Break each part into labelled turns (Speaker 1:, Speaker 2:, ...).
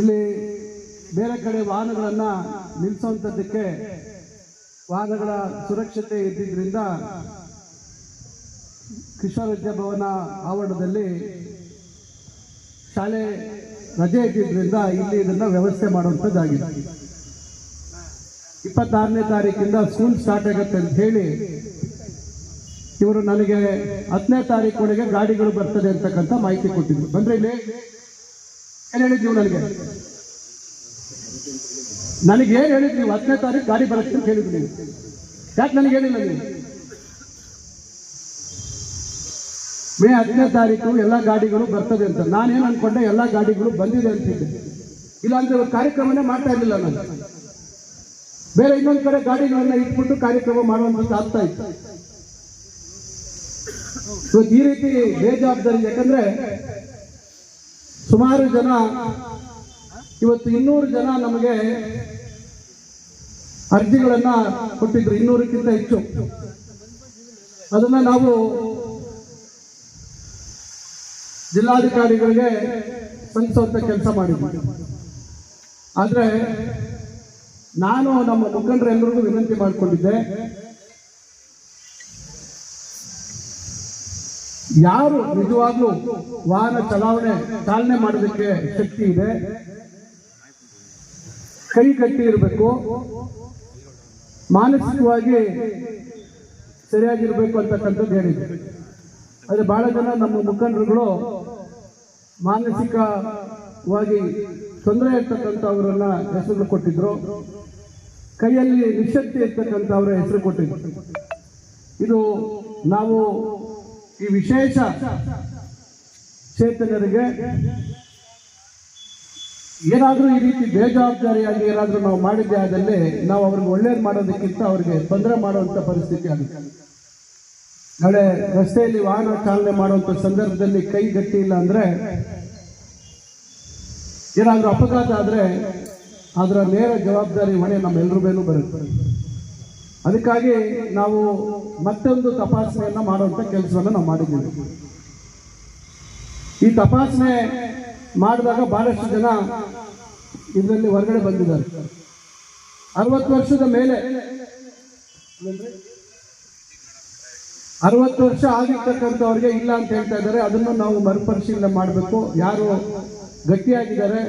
Speaker 1: ಇಲ್ಲಿ ಬೇರೆ ಕಡೆ ವಾಹನಗಳನ್ನು ನಿಲ್ಲಿಸುವಂಥದ್ದಕ್ಕೆ ವಾಹನಗಳ ಸುರಕ್ಷತೆ ಇದ್ದಿದ್ದರಿಂದ ಕೃಷ್ಣ ವಿದ್ಯಾಭವನ ಆವರಣದಲ್ಲಿ ಶಾಲೆ ರಜೆ ಇದ್ದಿದ್ದರಿಂದ ಇಲ್ಲಿ ಇದನ್ನು ವ್ಯವಸ್ಥೆ ಮಾಡುವಂಥದ್ದಾಗಿದೆ. ಇಪ್ಪತ್ತಾರನೇ ತಾರೀಕಿಂದ ಸ್ಕೂಲ್ ಸ್ಟಾರ್ಟ್ ಆಗುತ್ತೆ ಅಂತ ಹೇಳಿ ಇವರು ನನಗೆ ಹತ್ತನೇ ತಾರೀಕೊಳಗೆ ಗಾಡಿಗಳು ಬರ್ತದೆ ಅಂತಕ್ಕಂಥ ಮಾಹಿತಿ ಕೊಟ್ಟಿದ್ರು. ಬಂದ್ರೆ ಇಲ್ಲಿ ಏನು ನನಗೆ? ನನಗೆ ಏನು ಹೇಳಿದ್ ನೀವು ಹತ್ತನೇ ತಾರೀಕು ಗಾಡಿ ಬರುತ್ತೆ ಅಂತ ಹೇಳಿದ್ರಿ ನೀವು. ಯಾಕೆ ನನಗೆ ಹೇಳಿಲ್ಲ ನೀವು? ಮೇ ಹತ್ತನೇ ತಾರೀಕು ಎಲ್ಲ ಗಾಡಿಗಳು ಬರ್ತದೆ ಅಂತ. ನಾನೇನು ಅನ್ಕೊಂಡೆ ಎಲ್ಲ ಗಾಡಿಗಳು ಬಂದಿದೆ ಅಂತಿದ್ದೆ ಇಲ್ಲಾಂದ್ರೆ ಕಾರ್ಯಕ್ರಮನೇ ಮಾಡ್ತಾ ಇರಲಿಲ್ಲ ನಾನು. ಬೇರೆ ಇನ್ನೊಂದು ಕಡೆ ಗಾಡಿಗಳನ್ನ ಇಟ್ಬಿಟ್ಟು ಕಾರ್ಯಕ್ರಮ ಮಾಡುವಂತ ಆಗ್ತಾ ಇತ್ತು. ಇವತ್ತು ಈ ರೀತಿ ಬೇಜವಾಬ್ದಾರಿ ಯಾಕಂದ್ರೆ ಸುಮಾರು ಜನ, ಇವತ್ತು ಇನ್ನೂರು ಜನ ನಮಗೆ ಅರ್ಜಿಗಳನ್ನ ಕೊಟ್ಟಿದ್ರು, ಇನ್ನೂರಕ್ಕಿಂತ ಹೆಚ್ಚು. ಅದನ್ನ ನಾವು ಜಿಲ್ಲಾಧಿಕಾರಿಗಳಿಗೆ ಸಂಸತ್ತ ಕೆಲಸ ಮಾಡಿದ್ವಿ. ಆದರೆ ನಾನು ನಮ್ಮ ಮುಖಂಡರೆಲ್ಲರಿಗೂ ವಿನಂತಿ ಮಾಡಿಕೊಂಡಿದ್ದೆ ಯಾರು ನಿಜವಾಗ್ಲೂ ವಾಹನ ಚಲಾವಣೆ ಚಾಲನೆ ಮಾಡೋದಕ್ಕೆ ಶಕ್ತಿ ಇದೆ? ಕೈ ಕಟ್ಟಿ ಇರಬೇಕು. ಮಾನಸಿಕವಾಗಿ ಸರಿಯಾಗಿರ್ಬೇಕು ಅಂತಕ್ಕಂಥದ್ದು ಹೇಳಿದೆ ಆದರೆ ಬಹಳ ಜನ ನಮ್ಮ ಮುಖಂಡರುಗಳು ಮಾನಸಿಕವಾಗಿ ತೊಂದರೆ ಇರ್ತಕ್ಕಂಥವ್ರನ್ನ ಹೆಸರು ಕೊಟ್ಟಿದ್ರು. ಕೈಯಲ್ಲಿ ನಿಶಕ್ತಿ ಇರ್ತಕ್ಕಂಥವ್ರ ಹೆಸರು ಕೊಟ್ಟಿದ್ರು. ಇದು ನಾವು ಈ ವಿಶೇಷ ಚೇತನರಿಗೆ ಏನಾದರೂ ಈ ರೀತಿ ಬೇಜವಾಬ್ದಾರಿಯಾಗಿ ಏನಾದರೂ ನಾವು ಮಾಡಿದ್ದೆ ಆದಲ್ಲಿ ನಾವು ಅವ್ರಿಗೆ ಒಳ್ಳೇದು ಮಾಡೋದಕ್ಕಿಂತ ಅವ್ರಿಗೆ ತೊಂದರೆ ಮಾಡುವಂಥ ಪರಿಸ್ಥಿತಿ ಆಗುತ್ತೆ ನಾಳೆ ರಸ್ತೆಯಲ್ಲಿ ವಾಹನ ಚಾಲನೆ ಮಾಡುವಂಥ ಸಂದರ್ಭದಲ್ಲಿ ಕೈ ಗಟ್ಟಿ ಇಲ್ಲ ಅಂದರೆ ಏನಾದರೂ ಅಪಘಾತ ಆದರೆ ಅದರ ನೇರ ಜವಾಬ್ದಾರಿ ಹೊಣೆ ನಮ್ಮೆಲ್ಲರ ಮೇಲೂ ಬರುತ್ತೆ. ಅದಕ್ಕಾಗಿ ನಾವು ಮತ್ತೊಂದು ತಪಾಸಣೆಯನ್ನು ಮಾಡುವಂಥ ಕೆಲಸವನ್ನು ನಾವು ಮಾಡಿದ್ದೀವಿ. ಈ ತಪಾಸಣೆ ಮಾಡಿದಾಗ ಬಹಳಷ್ಟು ಜನ ಇದರಲ್ಲಿ ಹೊರಗಡೆ ಬಂದಿದ್ದಾರೆ. ಅರವತ್ತು ವರ್ಷದ ಮೇಲೆ ಅರವತ್ತು ವರ್ಷ ಆಗಿರ್ತಕ್ಕಂಥವ್ರಿಗೆ ಇಲ್ಲ ಅಂತ ಹೇಳ್ತಾ ಇದ್ದಾರೆ. ಅದನ್ನು ನಾವು ಮರುಪರಿಶೀಲನೆ ಮಾಡಬೇಕು. ಯಾರು ಗಟ್ಟಿಯಾಗಿದ್ದಾರೆ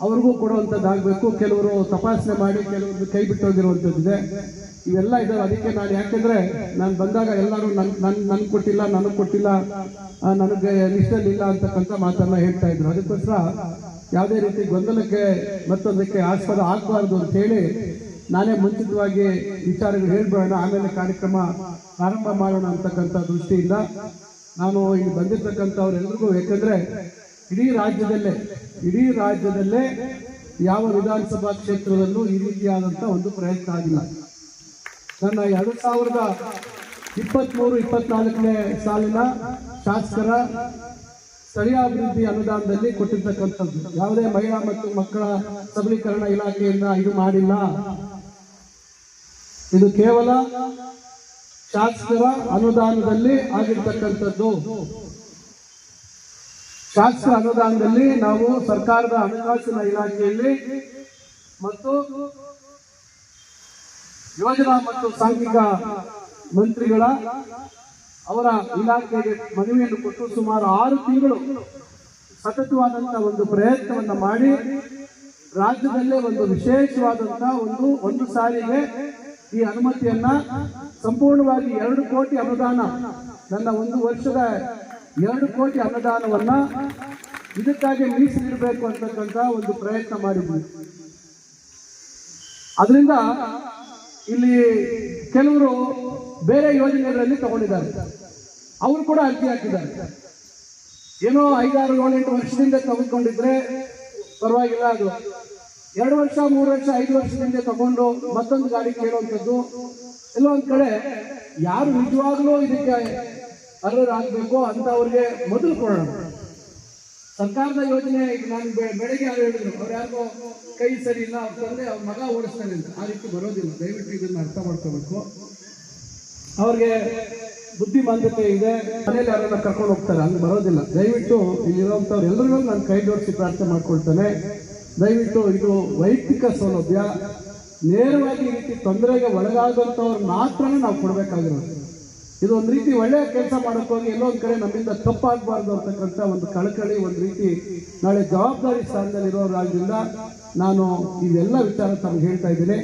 Speaker 1: ಅವ್ರಿಗೂ ಕೊಡುವಂಥದ್ದಾಗಬೇಕು ಕೆಲವರು ತಪಾಸಣೆ ಮಾಡಿ ಕೆಲವರು ಕೈ ಬಿಟ್ಟು ಹೋಗಿರುವಂಥದ್ದಿದೆ ಇವೆಲ್ಲ ಇದಾವೆ. ಅದಕ್ಕೆ ನಾನು ಯಾಕೆಂದ್ರೆ ನಾನು ಬಂದಾಗ ಎಲ್ಲರೂ ನನ್ನ ನನ್ನ ನನಗೆ ಕೊಟ್ಟಿಲ್ಲ ನನಗೆ ಕೊಟ್ಟಿಲ್ಲ ನನಗೆ ಲಿಸ್ಟಲ್ಲಿ ಇಲ್ಲ ಅಂತಕ್ಕಂಥ ಮಾತನ್ನ ಹೇಳ್ತಾ ಇದ್ರು. ಅದಕ್ಕೋಸ್ಕರ ಯಾವುದೇ ರೀತಿ ಗೊಂದಲಕ್ಕೆ ಮತ್ತೊಂದಕ್ಕೆ ಆಸ್ಪದ ಆಗಬಾರ್ದು ಅಂತ ಹೇಳಿ ನಾನೇ ಮುಂಚಿತವಾಗಿ ವಿಚಾರಗಳು ಹೇಳ್ಬೇಡ ಆಮೇಲೆ ಕಾರ್ಯಕ್ರಮ ಪ್ರಾರಂಭ ಮಾಡೋಣ ಅಂತಕ್ಕಂಥ ದೃಷ್ಟಿಯಿಂದ ನಾನು ಇಲ್ಲಿ ಬಂದಿರತಕ್ಕಂಥವ್ರೆಲ್ರಿಗೂ ಯಾಕಂದ್ರೆ ಇಡೀ ರಾಜ್ಯದಲ್ಲೇ ಇಡೀ ರಾಜ್ಯದಲ್ಲೇ ಯಾವ ವಿಧಾನಸಭಾ ಕ್ಷೇತ್ರದಲ್ಲೂ ಈ ರೀತಿಯಾದಂಥ ಒಂದು ಪ್ರಯತ್ನ ಆಗಿಲ್ಲ. ನನ್ನ ಎರಡು ಸಾವಿರದ ಇಪ್ಪತ್ತ್ಮೂರು ಇಪ್ಪತ್ನಾಲ್ಕನೇ ಸಾಲಿನ ಶಾಸಕರ ಸ್ಥಳೀಯಾಭಿವೃದ್ಧಿ ಅನುದಾನದಲ್ಲಿ ಕೊಟ್ಟಿರ್ತಕ್ಕಂಥದ್ದು. ಯಾವುದೇ ಮಹಿಳಾ ಮತ್ತು ಮಕ್ಕಳ ಸಬಲೀಕರಣ ಇಲಾಖೆಯಿಂದ ಇದು ಮಾಡಿಲ್ಲ. ಇದು ಕೇವಲ ಶಾಸಕರ ಅನುದಾನದಲ್ಲಿ ಆಗಿರ್ತಕ್ಕಂಥದ್ದು. ಶಾಸಕರ ಅನುದಾನದಲ್ಲಿ ನಾವು ಸರ್ಕಾರದ ಹಣಕಾಸಿನ ಇಲಾಖೆಯಲ್ಲಿ ಮತ್ತು ಯೋಜನಾ ಮತ್ತು ಸಾಂಘಿಕ ಮಂತ್ರಿಗಳ ಅವರ ಇಲಾಖೆಗೆ ಮನವಿಯನ್ನು ಕೊಟ್ಟು ಸುಮಾರು ಆರು ತಿಂಗಳು ಸತತವಾದಂತಹ ಒಂದು ಪ್ರಯತ್ನವನ್ನು ಮಾಡಿ ರಾಜ್ಯದಲ್ಲೇ ಒಂದು ವಿಶೇಷವಾದಂತ ಒಂದು ಒಂದು ಸಾರಿಗೆ ಈ ಅನುಮತಿಯನ್ನ ಸಂಪೂರ್ಣವಾಗಿ ಎರಡು ಕೋಟಿ ಅನುದಾನ ನನ್ನ ಒಂದು ವರ್ಷದ ಎರಡು ಕೋಟಿ ಅನುದಾನವನ್ನ ಇದಕ್ಕಾಗಿ ಮೀಸಲಿಡಬೇಕು ಅಂತಕ್ಕಂಥ ಒಂದು ಪ್ರಯತ್ನ ಮಾಡಿದ್ವಿ ಅದರಿಂದ ಇಲ್ಲಿ ಕೆಲವರು ಬೇರೆ ಯೋಜನೆಗಳಲ್ಲಿ ತಗೊಂಡಿದ್ದಾರೆ. ಅವರು ಕೂಡ ಅರ್ಜಿ ಹಾಕಿದ್ದಾರೆ. ಏನೋ ಐದಾರು ಏಳೆಂಟು ವರ್ಷದಿಂದ ತೆಗೆದುಕೊಂಡಿದ್ರೆ ಪರವಾಗಿಲ್ಲ ಅದು. ಎರಡು ವರ್ಷ, ಮೂರು ವರ್ಷ, ಐದು ವರ್ಷದಿಂದ ತಗೊಂಡು ಮತ್ತೊಂದು ಗಾಡಿ ಕೇಳುವಂಥದ್ದು. ಎಲ್ಲ ಒಂದ್ ಕಡೆ ಯಾರು ನಿಜವಾಗ್ಲೂ ಇದಕ್ಕೆ ಅರ್ಹರಾಗಬೇಕು ಅಂತವ್ರಿಗೆ ಮೊದಲು ಕೊಡೋಣ. ಸರ್ಕಾರದ ಯೋಜನೆ ಈಗ ನಾನು ಬೆಳಗ್ಗೆ ಯಾರು ಹೇಳಿದ್ರು, ಅವ್ರು ಯಾರಿಗೋ ಕೈ ಸರಿ ಇಲ್ಲ ಅವ್ರ ತಂದೆ ಅವ್ರ ಮಗ ಓಡಿಸ್ತಾನೆ ಅಂತ. ಆ ರೀತಿ ಬರೋದಿಲ್ಲ. ದಯವಿಟ್ಟು ಇದನ್ನ ಅರ್ಥ ಮಾಡ್ಕೋಬೇಕು. ಅವ್ರಿಗೆ ಬುದ್ಧಿಮಾಂದ್ಯತೆ ಇದೆ. ಮನೇಲಿ ಯಾರನ್ನ ಕರ್ಕೊಂಡು ಹೋಗ್ತಾರೆ, ಹಂಗೆ ಬರೋದಿಲ್ಲ. ದಯವಿಟ್ಟು ಇಲ್ಲಿರುವಂಥವ್ರು ಎಲ್ಲರಿಗೂ ನಾನು ಕೈ ಜೋಡಿಸಿ ಪ್ರಾರ್ಥನೆ ಮಾಡ್ಕೊಳ್ತೇನೆ. ದಯವಿಟ್ಟು ಇದು ವೈಯಕ್ತಿಕ ಸೌಲಭ್ಯ. ನೇರವಾಗಿ ಈ ರೀತಿ ತೊಂದರೆಗೆ ಒಳಗಾಗುವಂಥವ್ರು ಮಾತ್ರನೇ ನಾವು ಕೊಡಬೇಕಾಗಿರೋದು. ಇದು ಒಂದು ರೀತಿ ಒಳ್ಳೆಯ ಕೆಲಸ ಮಾಡಕ್ ಹೋಗಿ ಒಂದ್ ಕಡೆ ನಮ್ಮಿಂದ ತಪ್ಪಾಗಬಾರ್ದು ಅಂತಕ್ಕಂಥ ಒಂದು ಕಳಕಳಿ, ಒಂದು ರೀತಿ ನಾಳೆ ಜವಾಬ್ದಾರಿ ಸ್ಥಾನದಲ್ಲಿ ಇರೋರಾದ್ರಿಂದ ನಾನು ಇವೆಲ್ಲ ವಿಚಾರ ತಮಗೆ ಹೇಳ್ತಾ ಇದ್ದೀನಿ.